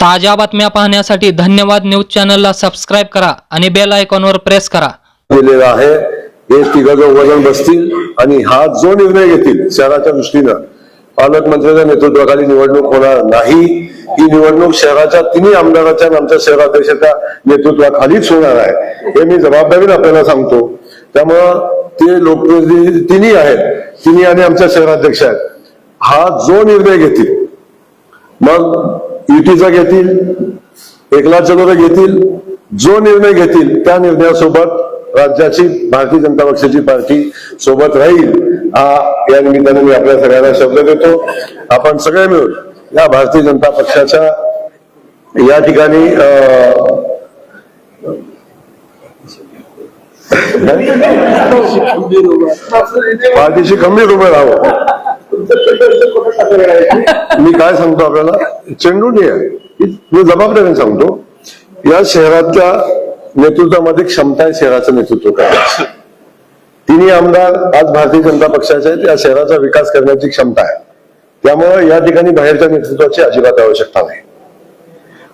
ताज्या बातम्या पाहण्यासाठी धन्यवाद न्यूज चॅनलला सबस्क्राईब करा आणि बेल आयकॉनवर प्रेस करा. दिलेला आहे. हे तिघं वजन बसतील आणि हा जो निर्णय घेतील शहराच्या दृष्टीनं पालकमंत्र्यांच्या नेतृत्वाखाली निवडणूक होणार नाही. ही निवडणूक शहराच्या तिन्ही आमदाराच्या आणि आमच्या शहराध्यक्षाच्या नेतृत्वाखालीच होणार आहे. हे मी जबाबदारीने आपल्याला सांगतो. त्यामुळं ते लोकप्रतिनिधी तिन्ही आहेत. तिन्ही आणि आमच्या शहराध्यक्ष आहेत. हा जो निर्णय घेतील मग युतीचा घेतील एकला चलोरे घेतील जो निर्णय घेतील त्या निर्णयासोबत राज्याची भारतीय जनता पक्षाची पार्टी सोबत राहील हा या निमित्ताने मी आपल्या सगळ्यांना शब्द देतो. आपण सगळे मिळून या भारतीय जनता पक्षाच्या या ठिकाणी अं, पार्टीशी खंबीर रुपये राहावं. मी काय सांगतो आपल्याला? चेंडूनी आहे. मी जबाबदारीने सांगतो. या शहराच्या नेतृत्वामध्ये क्षमता आहे शहराचं नेतृत्व करायचं. तिन्ही आमदार आज भारतीय जनता पक्षाचे आहेत. या शहराचा विकास करण्याची क्षमता आहे. त्यामुळे या ठिकाणी बाहेरच्या नेतृत्वाची अजिबात आवश्यकता नाही.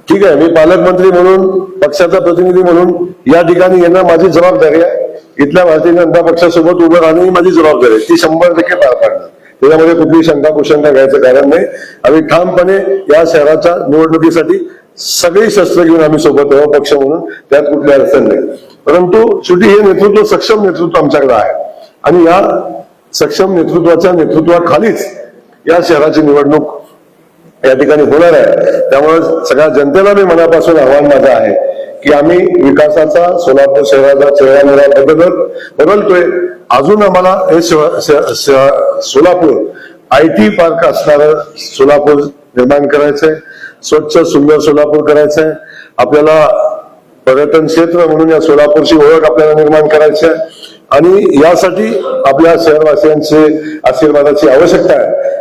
ठीक आहे मी पालकमंत्री म्हणून पक्षाचा प्रतिनिधी म्हणून या ठिकाणी येणं माझी जबाबदारी आहे. इथल्या भारतीय जनता पक्षासोबत उभं राहणं ही माझी जबाबदारी आहे. ती शंभर टक्के पार पाडणार. त्याच्यामध्ये कुठली शंका कुशंका घ्यायचं कारण नाही. आम्ही ठामपणे या शहराच्या निवडणुकीसाठी सगळी शस्त्र घेऊन आम्ही सोबत आहोत पक्ष म्हणून. त्यात कुठली अडचण नाही. परंतु शेवटी हे नेतृत्व सक्षम नेतृत्व आमच्याकडे आहे. आणि या सक्षम नेतृत्वाच्या नेतृत्वाखालीच या शहराची निवडणूक या ठिकाणी होणार आहे. त्यामुळे सगळ्या जनतेला मी मनापासून आव्हान माझं आहे. की आम्ही विकासाचा सोलापूर शहराचा चेहरा मेहरा बदलत बदलतोय. अजून आम्हाला हे सोलापूर आय टी पार्क असणारं सोलापूर निर्माण करायचंय. स्वच्छ सुंदर सोलापूर करायचंय. आपल्याला पर्यटन क्षेत्र म्हणून या सोलापूरची ओळख आपल्याला निर्माण करायची आहे आणि यासाठी आपल्या शहरवासियांचे आशीर्वादाची आवश्यकता आहे.